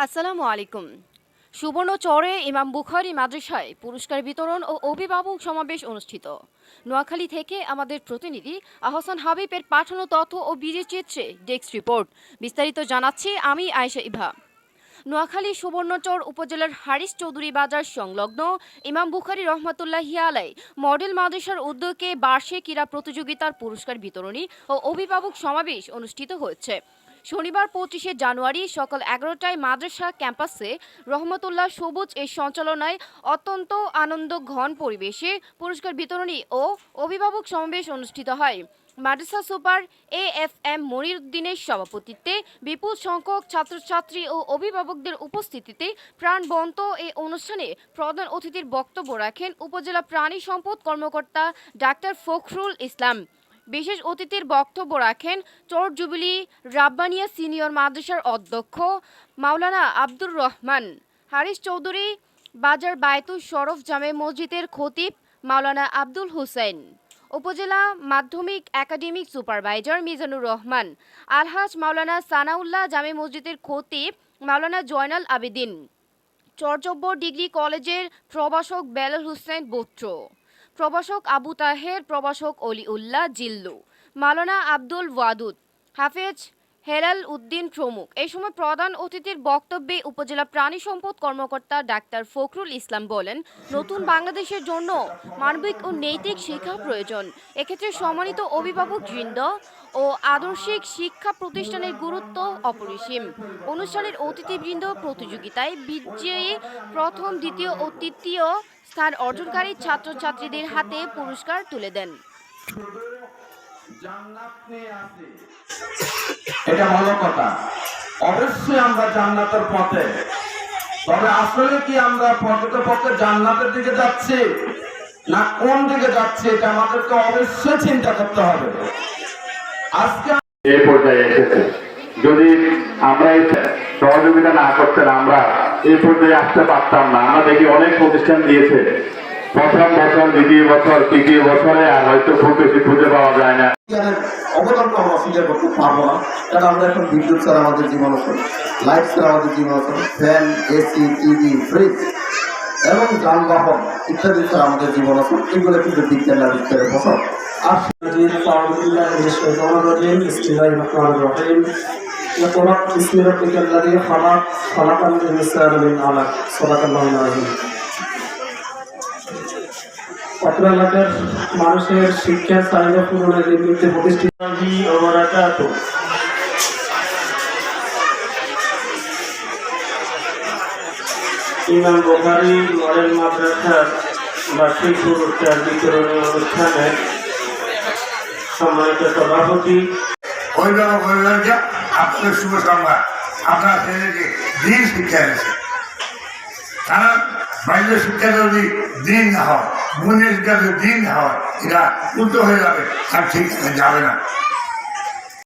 আসসালামু আলাইকুম। সুবর্ণচরে ইমাম বুখারি মাদ্রাসায় পুরস্কার বিতরণ ও অভিভাবক সমাবেশ অনুষ্ঠিত। নোয়াখালী থেকে আমাদের প্রতিনিধি আহসান হাবিবের পাঠানো তথ্য ও বিজয় চিত্রে ডেস্ক রিপোর্ট। বিস্তারিত জানাচ্ছি আমি আয়েশা ইভা। নোয়াখালী সুবর্ণচর উপজেলার হারিস চৌধুরী বাজার সংলগ্ন ইমাম বুখারি রহমতুল্লাহ আলাই মডেল মাদ্রাসার উদ্যোগে বার্ষিক ক্রীড়া প্রতিযোগিতার পুরস্কার বিতরণী ও অভিভাবক সমাবেশ অনুষ্ঠিত হয়েছে। শনিবার পঁচিশে জানুয়ারি সকাল এগারোটায় মাদ্রাসা ক্যাম্পাসে রহমতুল্লাহ সবুজ এর সঞ্চালনায় অত্যন্ত আনন্দ ঘন পরিবেশে পুরস্কার বিতরণী ও অভিভাবক সমাবেশ অনুষ্ঠিত হয়। মাদ্রাসা সুপার এ এফ এম মনিরুদ্দিনের সভাপতিত্বে বিপুল সংখ্যক ছাত্রছাত্রী ও অভিভাবকদের উপস্থিতিতে প্রাণবন্ত এ অনুষ্ঠানে প্রধান অতিথির বক্তব্য রাখেন উপজেলা প্রাণী সম্পদ কর্মকর্তা ডাক্তার ফখরুল ইসলাম। বিশেষ অতিথির বক্তব্য রাখেন চর জুবিলি রাব্বানিয়া সিনিয়র মাদ্রাসার অধ্যক্ষ মাওলানা আব্দুর রহমান। হারিস চৌধুরী, বাজার বায়তুল শরফ জামে মসজিদের খতিব মাওলানা আব্দুল হুসেন উপজেলা মাধ্যমিক একাডেমিক সুপারভাইজার মিজানুর রহমান। আলহাজ মাওলানা সানাউল্লাহ জামে মসজিদের খতিব মাওলানা জয়নাল আবেদিন। চরচব্বর ডিগ্রি কলেজের প্রভাষক বেলাল হোসেন বত্র। প্রভাষক আবু তাহের প্রবাসক অলি উল্লাহ জিল্লু। মালানা আব্দুল ওয়াদুদ। হাফেজ হেলাল উদ্দিন প্রমুখ। এই সময় প্রধান অতিথির বক্তব্যে উপজেলা প্রাণী সম্পদ কর্মকর্তা ডাক্তার ফখরুল ইসলাম বলেন, নতুন বাংলাদেশের জন্য মানবিক ও নৈতিক শিক্ষা প্রয়োজন। এক্ষেত্রে সম্মানিত অভিভাবক বৃন্দ ও আদর্শিক শিক্ষা প্রতিষ্ঠানের গুরুত্ব অপরিসীম। অনুষ্ঠানের অতিথিবৃন্দ প্রতিযোগিতায় বিজয়ী প্রথম, দ্বিতীয় ও তৃতীয় স্থান অর্জনকারী ছাত্রছাত্রীদের হাতে পুরস্কার তুলে দেন। এটা ভালো কথা। অবশ্যই আমরা জান্নাতের পথে। তবে আসলে কি আমরা জান্নাতের দিকে যাচ্ছি? না কোন দিকে যাচ্ছি, এটা আমাদেরকে অবশ্যই চিন্তা করতে হবে। আজকে পর্যায়ে এসেছে। যদি আমরা এই সহযোগিতা না করতেন আমরা এই পর্যায়ে আসতে পারতাম না। আমরা দেখি অনেক প্রতিষ্ঠান দিয়েছে। প্রথম বছর, দ্বিতীয় বছর, তৃতীয় বছরে আর হয়তো খুব বেশি অবদানকে আমরা অস্বীকার করতে পারবো না কারণ আমরা এখন বিদ্যুৎ ছাড়া আমাদের জীবন আছে লাইট ছাড়া আমাদের জীবন আছে ফ্যান এসি টিভি ফ্রিজ এবং যানবাহন ইত্যাদি ছাড়া আমাদের জীবন আছে এগুলো কিন্তু বিজ্ঞানের আবিষ্কারের ফসল আর المجيد أعوذ بالله من الشيطان الرجيم بسم الله الرحمن الرحيم اقرأ باسم ربك الذي خلق خلق الإنسان من علق صدق الله العظيم অত্র এলাকার মানুষের শিক্ষার চাহিদা পূরণের নিমিত্তে প্রতিষ্ঠিত ইমাম বোখারি মডেল মাদ্রাসার বার্ষিক পুরস্কার বিতরণী অনুষ্ঠানে সম্মানিত সভাপতি। আপনার শুভ সংবাদ, আপনার ছেলেকে দিন শিক্ষা এনেছে কারণ বাইরের শিক্ষা যদি দিন না হয় মনের কাছে দিন হয় এটা উল্টো হয়ে যাবে আর ঠিক যাবে না।